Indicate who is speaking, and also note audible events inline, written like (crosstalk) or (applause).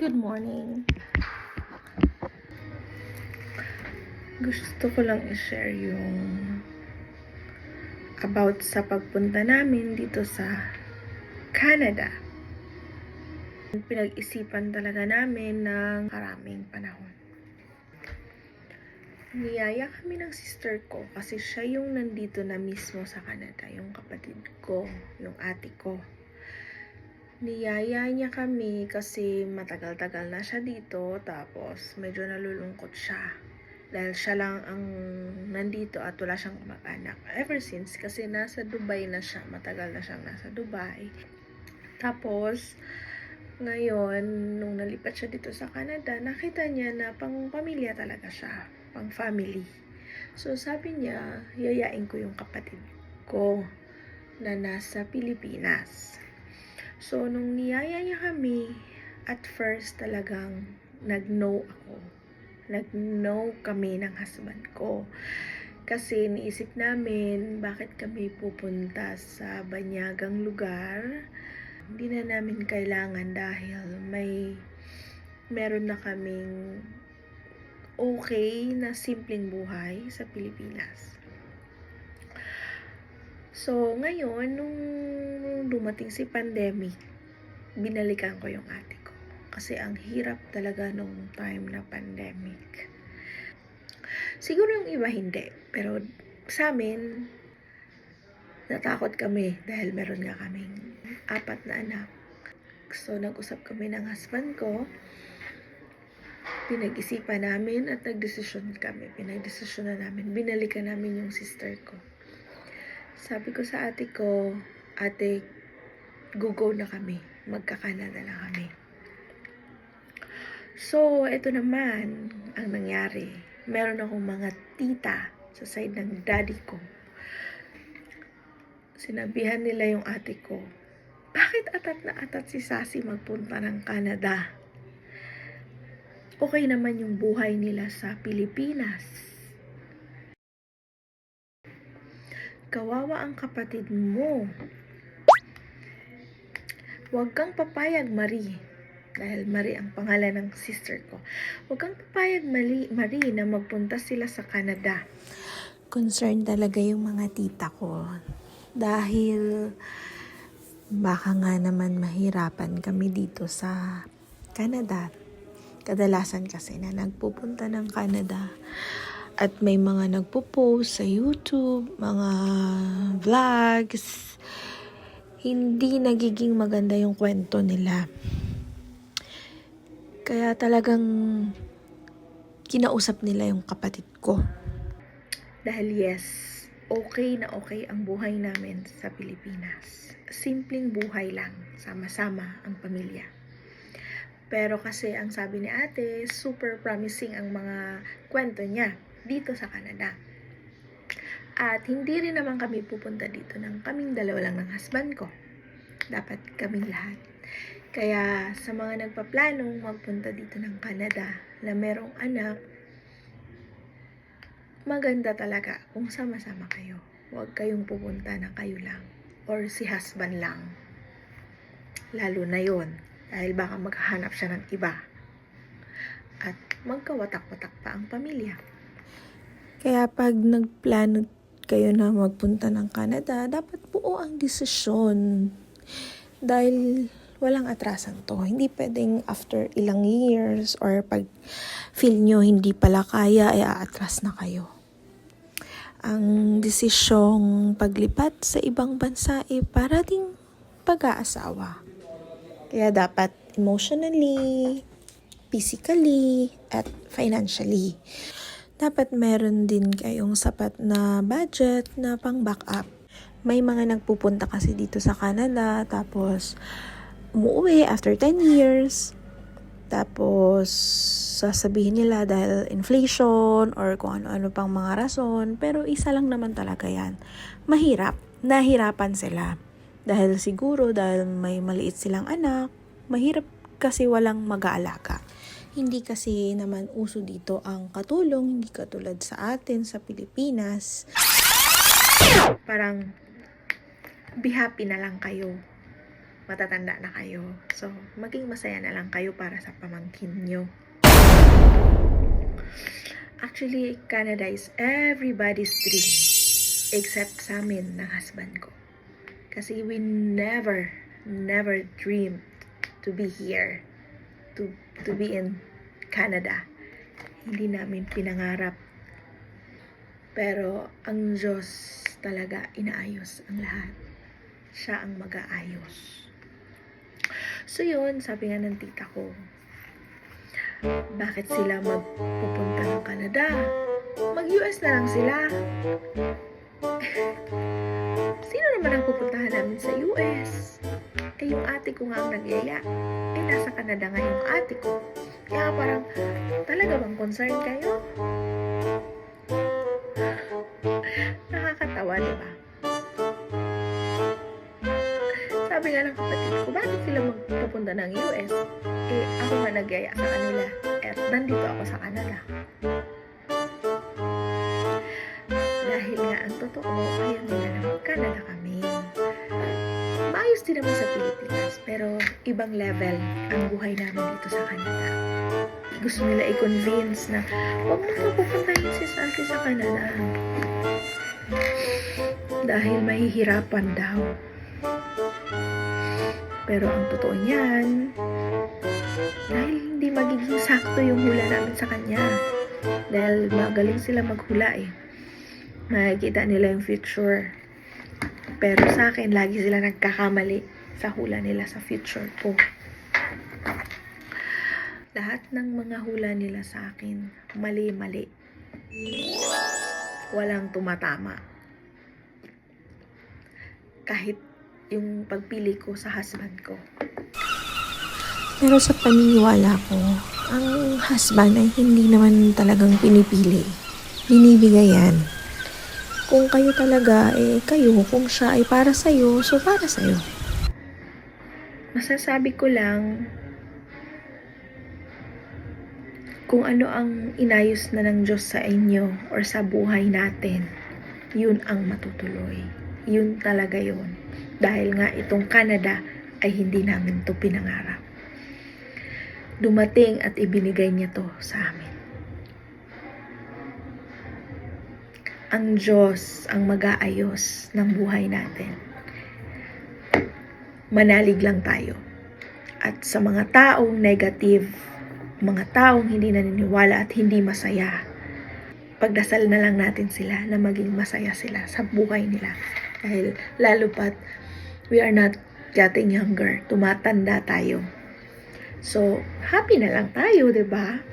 Speaker 1: Good morning. Gusto ko lang i-share yung about sa pagpunta namin dito sa Canada. Pinag-isipan talaga namin ng maraming panahon. Niyaya kami ng sister ko kasi siya yung nandito na mismo sa Canada, yung kapatid ko, yung ate ko. Niyaya niya kami kasi matagal-tagal na siya dito tapos medyo nalulungkot siya. Dahil siya lang ang nandito at wala siyang kamag-anak. Ever since kasi nasa Dubai na siya matagal na siyang nasa Dubai. Tapos ngayon nung nalipat siya dito sa Canada nakita niya na pang pamilya talaga siya pang family. So sabi niya yayain ko yung kapatid ko na nasa Pilipinas So, nung niyaya niya kami, at first talagang nag-no ako. Nag-no kami ng husband ko. Kasi niisip namin, bakit kami pupunta sa banyagang lugar? Hindi na namin kailangan dahil may meron na kaming okay na simpleng buhay sa Pilipinas. So, ngayon, nung dumating si pandemic, binalikan ko yung ate ko. Kasi ang hirap talaga nung time na pandemic. Siguro yung iba hindi. Pero sa amin, natakot kami dahil meron nga kaming apat na anak. So, nag-usap kami ng husband ko. Pinag-isipan namin at nagdesisyon kami. Pinagdesisyon na namin. Binalikan namin yung sister ko. Sabi ko sa ate ko, ate, gugo na kami. Magkakanada na kami. So, ito naman ang nangyari. Meron akong mga tita sa side ng daddy ko. Sinabihan nila yung ate ko, bakit atat na atat si Sassy magpunta ng Canada? Okay naman yung buhay nila sa Pilipinas. Kawawa ang kapatid mo. Huwag kang papayag, Marie. Dahil Marie ang pangalan ng sister ko. Huwag kang papayag, Marie, na magpunta sila sa Canada. Concerned talaga yung mga tita ko. Dahil baka nga naman mahirapan kami dito sa Canada. Kadalasan kasi na nagpupunta ng Canada at may mga nagpo-post sa YouTube, mga vlogs. Hindi nagiging maganda yung kwento nila. Kaya talagang kinausap nila yung kapatid ko. Dahil yes, okay na okay ang buhay namin sa Pilipinas. Simpleng buhay lang, sama-sama ang pamilya. Pero kasi ang sabi ni ate, super promising ang mga kwento niya dito sa Canada. At hindi rin naman kami pupunta dito ng kaming dalawa lang ng husband ko. Dapat kaming lahat. Kaya sa mga nagpaplanong magpunta dito ng Canada na merong anak, maganda talaga kung sama-sama kayo. Huwag kayong pupunta na kayo lang or si husband lang. Lalo na yon dahil baka maghahanap siya ng iba. At magkawatak-watak pa ang pamilya. Kaya pag nagplano kayo na magpunta ng Canada, dapat buo ang desisyon. Dahil walang atrasan to. Hindi pwedeng after ilang years or pag feel nyo hindi pala kaya, ay aatras na kayo. Ang desisyong paglipat sa ibang bansa ay para ding pag-aasawa. Kaya dapat emotionally, physically, at financially dapat meron din kayong sapat na budget na pang backup. May mga nagpupunta kasi dito sa Canada, tapos umuwi after 10 years. Tapos, sasabihin nila dahil inflation or kung ano-ano pang mga rason. Pero isa lang naman talaga yan. Mahirap. Nahirapan sila. Dahil siguro, dahil may maliit silang anak, mahirap kasi walang mag-aalaga. Hindi kasi naman uso dito ang katulong, hindi katulad sa atin sa Pilipinas. Parang be happy na lang kayo matatanda na kayo. So, maging masaya na lang kayo para sa pamangkin nyo. Actually, Canada is everybody's dream. Except sa amin, ng husband ko. Kasi we never, never dreamed to be here. To, to be in Canada. Hindi namin pinangarap. Pero ang Diyos talaga inaayos ang lahat. Siya ang mag-aayos. So yun, sabi nga ng tita ko, bakit sila magpupunta ng Canada? Mag-US na lang sila. (laughs) Sino naman ang pupuntahan namin sa US? Eh, yung ate ko nga ang nagyaya. Eh, nasa Canada nga yung ate ko. Kaya parang, talaga bang concern kayo? Nakakatawa, di ba? Sabi nga ng kapatid ko, bakit sila magpupunta ng US? Eh, ako nga nagyaya sa kanila. At nandito ako sa Canada. Dahil nga ang totoo, ayaw nila na mag-Canada din naman sa Pilipinas, pero ibang level ang buhay namin dito sa Canada. Gusto nila i-convince na huwag na pupuntahin si Sashi sa Canada. Dahil mahihirapan daw. Pero ang totoo niyan, dahil hindi magiging sakto yung hula namin sa kanya. Dahil magaling sila maghula eh. Makikita nila yung future. Pero sa akin, lagi sila nagkakamali sa hula nila sa future ko. Lahat ng mga hula nila sa akin, mali-mali. Walang tumatama. Kahit yung pagpili ko sa husband ko.
Speaker 2: Pero sa paniniwala ko, ang husband ay hindi naman talagang pinipili. Binibigay yan. Kung kayo talaga, eh kayo. Kung siya ay para sa'yo, so para sa'yo.
Speaker 1: Masasabi ko lang kung ano ang inayos na ng Diyos sa inyo or sa buhay natin, yun ang matutuloy. Yun talaga yun. Dahil nga itong Canada ay hindi namin to pinangarap. Dumating at ibinigay niya to sa amin. Ang Diyos ang mag-aayos ng buhay natin. Manalig lang tayo. At sa mga taong negative, mga taong hindi naniniwala at hindi masaya, pagdasal na lang natin sila na maging masaya sila sa buhay nila. Dahil lalo pat we are not getting younger, tumatanda tayo. So, happy na lang tayo, 'di ba?